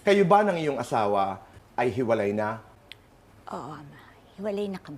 Kayo ba ng iyong asawa ay hiwalay na? Oo, ama. Hiwalay na kami.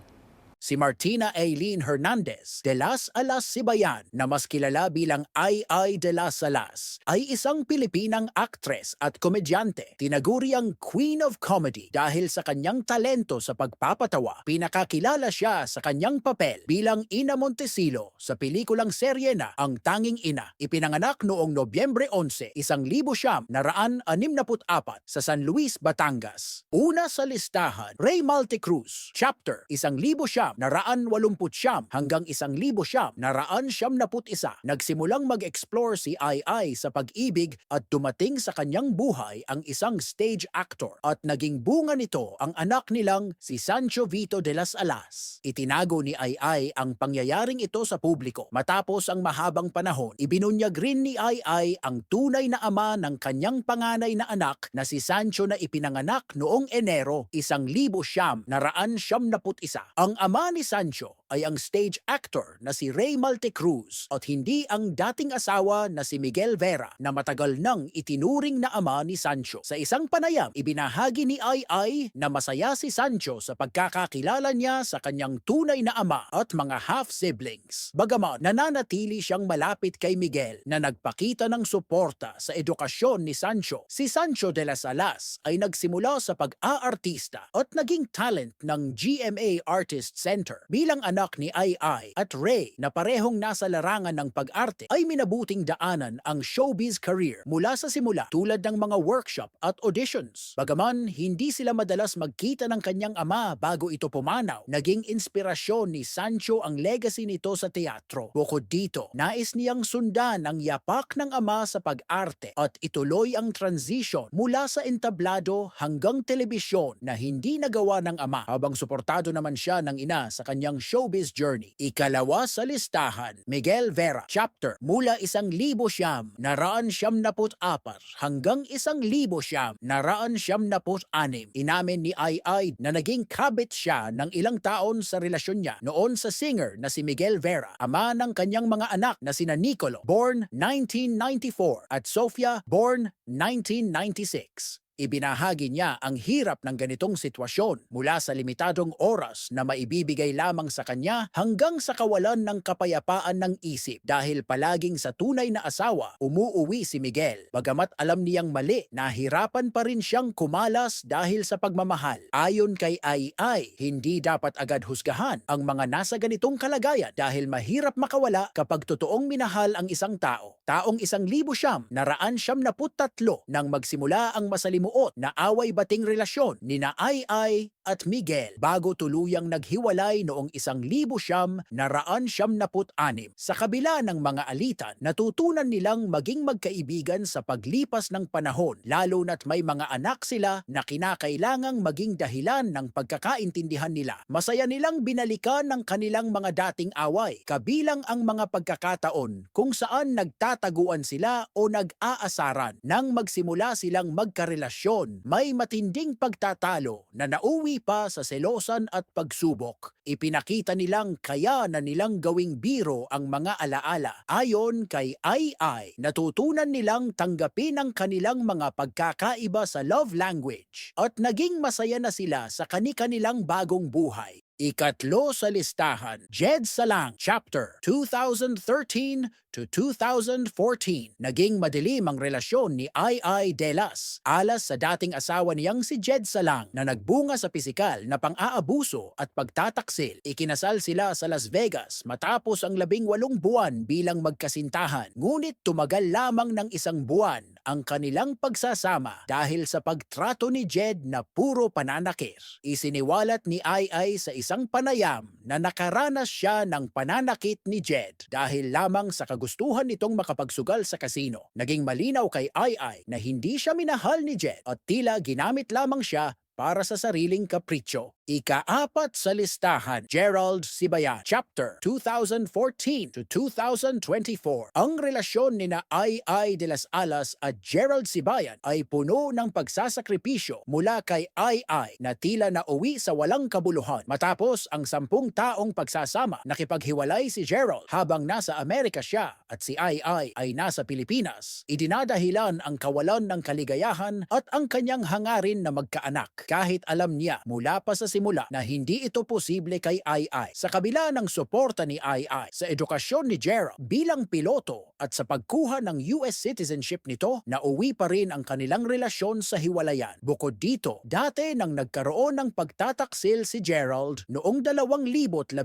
Si Martina Aileen Hernandez de las Alas Sibayan na mas kilala bilang Ay Ay de las Alas ay isang Pilipinang aktres at komedyante. Tinaguri ang Queen of Comedy dahil sa kanyang talento sa pagpapatawa. Pinakakilala siya sa kanyang papel bilang Ina Montesilo sa pelikulang serye na Ang Tanging Ina. Ipinanganak noong Nobyembre 11, isang libo siyam naraan anim apat sa San Luis, Batangas. Una sa listahan, Ray Malte Cruz, chapter, isang libo siyam naraan walumput siyam hanggang isang libo siyam naraan siyam naput isa. Nagsimulang mag-explore si Ai sa pag-ibig at dumating sa kanyang buhay ang isang stage actor at naging bunga nito ang anak nilang si Sancho Vito de las Alas. Itinago ni Ai ang pangyayaring ito sa publiko. Matapos ang mahabang panahon, ibinunyag rin ni Ai ang tunay na ama ng kanyang panganay na anak na si Sancho na ipinanganak noong Enero, isang libo siyam naraan siyam naput isa. Ang ama ni Sancho ay ang stage actor na si Ray Malte Cruz at hindi ang dating asawa na si Miguel Vera na matagal nang itinuring na ama ni Sancho. Sa isang panayam, ibinahagi ni Ai na masaya si Sancho sa pagkakakilala niya sa kanyang tunay na ama at mga half-siblings. Bagaman nananatili siyang malapit kay Miguel na nagpakita ng suporta sa edukasyon ni Sancho, si Sancho de las Alas ay nagsimula sa pag-aartista at naging talent ng GMA Artist Center. Bilang anak ni Ai at Ray na parehong nasa larangan ng pag-arte ay minabuting daanan ang showbiz career mula sa simula tulad ng mga workshop at auditions. Bagaman hindi sila madalas magkita ng kanyang ama bago ito pumanaw, naging inspirasyon ni Sancho ang legacy nito sa teatro. Bukod dito, nais niyang sundan ang yapak ng ama sa pag-arte at ituloy ang transition mula sa entablado hanggang telebisyon na hindi nagawa ng ama habang suportado naman siya ng ina sa kanyang showbiz journey. Ikalawa sa listahan, Miguel Vera, chapter mula isang libo siyam naraan siyam naput apar hanggang isang libo siyam naraan siyam naput anim. Inamin ni Ai Ai na naging kabit siya ng ilang taon sa relasyon niya noon sa singer na si Miguel Vera, ama ng kanyang mga anak na sina Nicolo, born 1994 at Sofia, born 1996. Ibinahagi niya ang hirap ng ganitong sitwasyon mula sa limitadong oras na maibibigay lamang sa kanya hanggang sa kawalan ng kapayapaan ng isip dahil palaging sa tunay na asawa umuuwi si Miguel. Bagamat alam niyang mali, nahirapan pa rin siyang kumalas dahil sa pagmamahal. Ayon kay Ai hindi dapat agad husgahan ang mga nasa ganitong kalagayan dahil mahirap makawala kapag totoong minahal ang isang tao. Taong isang libo siyam, naraan siyam na tatlo nang magsimula ang masalimuot na away bating relasyon ni na Ai Ai at Miguel bago tuluyang naghiwalay noong isang libo siyam naraan siyam na anim. Sa kabila ng mga alitan, natutunan nilang maging magkaibigan sa paglipas ng panahon lalo na't may mga anak sila na kinakailangang maging dahilan ng pagkakaintindihan nila. Masaya nilang binalikan ng kanilang mga dating away kabilang ang mga pagkakataon kung saan nagtataguan sila o nag-aasaran nang magsimula silang magkarelasyon. May matinding pagtatalo na nauwi pa sa selosan at pagsubok. Ipinakita nilang kaya na nilang gawing biro ang mga alaala. Ayon kay Ai, natutunan nilang tanggapin ang kanilang mga pagkakaiba sa love language at naging masaya na sila sa kani-kanilang bagong buhay. Ikatlo sa listahan, Jed Salang, Chapter 2013 to 2014. Naging madilim ang relasyon ni Ai Ai Delas alas sa dating asawa niyang si Jed Salang na nagbunga sa pisikal na pang-aabuso at pagtataksil. Ikinasal sila sa Las Vegas matapos ang labing walong buwan bilang magkasintahan. Ngunit tumagal lamang ng isang buwan ang kanilang pagsasama dahil sa pagtrato ni Jed na puro pananakir. Isiniwalat ni Ai Ai sa isang panayam na nakaranas siya ng pananakit ni Jed dahil lamang sa kagustuhan nitong makapagsugal sa kasino. Naging malinaw kay Ai Ai na hindi siya minahal ni Jed at tila ginamit lamang siya para sa sariling kapritsyo. Ikaapat sa listahan, Gerald Sibayan, Chapter 2014 to 2024. Ang relasyon ni na Ai de las Alas at Gerald Sibayan ay puno ng pagsasakripisyo mula kay Ai na tila na uwi sa walang kabuluhan matapos ang sampung taong pagsasama nakipaghiwalay si Gerald habang nasa Amerika siya at si Ai ay nasa Pilipinas. Idinadahilan ang kawalan ng kaligayahan at ang kanyang hangarin na magkaanak kahit alam niya mula pa sa simula na hindi ito posible kay Ai. Sa kabila ng suporta ni Ai sa edukasyon ni Gerald bilang piloto at sa pagkuha ng US citizenship nito, nauwi pa rin ang kanilang relasyon sa hiwalayan. Bukod dito, dati nang nagkaroon ng pagtataksil si Gerald noong 2019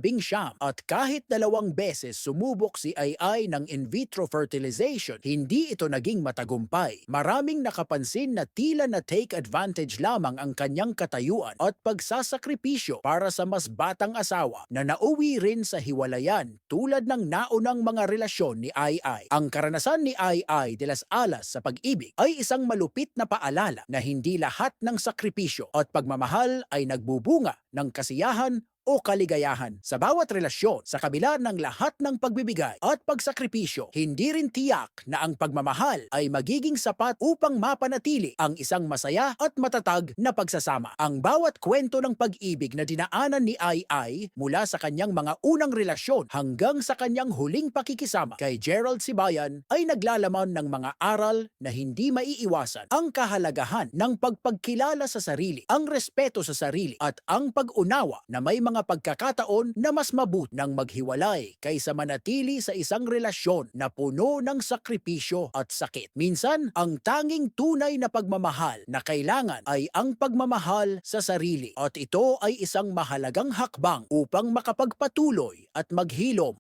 at kahit dalawang beses sumubok si Ai ng in vitro fertilization, hindi ito naging matagumpay. Maraming nakapansin na tila na take advantage lamang ang kanyang katayuan at pagsasakripisyo para sa mas batang asawa na nauwi rin sa hiwalayan tulad ng naunang mga relasyon ni Ai Ai. Ang karanasan ni Ai Ai de las Alas sa pag-ibig ay isang malupit na paalala na hindi lahat ng sakripisyo at pagmamahal ay nagbubunga ng kasiyahan o kaligayahan. Sa bawat relasyon, sa kabila ng lahat ng pagbibigay at pagsakripisyo, hindi rin tiyak na ang pagmamahal ay magiging sapat upang mapanatili ang isang masaya at matatag na pagsasama. Ang bawat kwento ng pag-ibig na dinaanan ni Ai Ai mula sa kanyang mga unang relasyon hanggang sa kanyang huling pakikisama kay Gerald Sibayan ay naglalaman ng mga aral na hindi maiiwasan ang kahalagahan ng pagpagkilala sa sarili, ang respeto sa sarili at ang pag-unawa na may mga pagkakataon na mas mabut ng maghiwalay kaysa manatili sa isang relasyon na puno ng sakripisyo at sakit. Minsan, ang tanging tunay na pagmamahal na kailangan ay ang pagmamahal sa sarili at ito ay isang mahalagang hakbang upang makapagpatuloy at maghilom